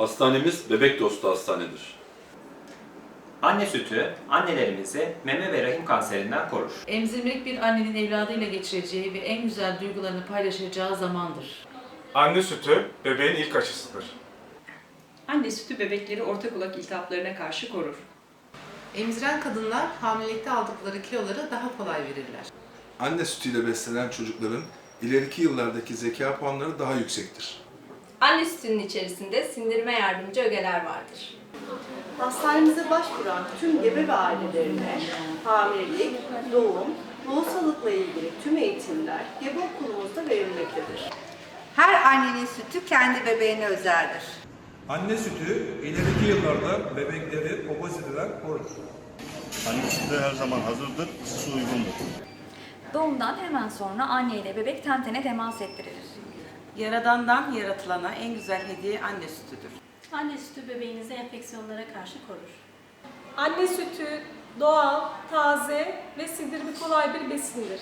Hastanemiz bebek dostu hastanedir. Anne sütü annelerimizi meme ve rahim kanserinden korur. Emzirmek bir annenin evladıyla geçireceği ve en güzel duygularını paylaşacağı zamandır. Anne sütü bebeğin ilk aşısıdır. Anne sütü bebekleri orta kulak iltihaplarına karşı korur. Emziren kadınlar hamilelikte aldıkları kiloları daha kolay verirler. Anne sütüyle beslenen çocukların ileriki yıllardaki zeka puanları daha yüksektir. Anne sütünün içerisinde sindirime yardımcı ögeler vardır. Hastanemize başvuran tüm gebe ve ailelerine hamilelik, doğum, lohusalıkla ilgili tüm eğitimler gebe okulumuzda verilmektedir. Her annenin sütü kendi bebeğine özeldir. Anne sütü ileriki yıllarda bebekleri obeziteden korur. Anne sütü her zaman hazırdır, ısısı uygundur. Doğumdan hemen sonra anne ile bebek ten tene temas ettirilir. Yaradandan yaratılana en güzel hediye anne sütüdür. Anne sütü bebeğinizi enfeksiyonlara karşı korur. Anne sütü doğal, taze ve sindirimi kolay bir besindir.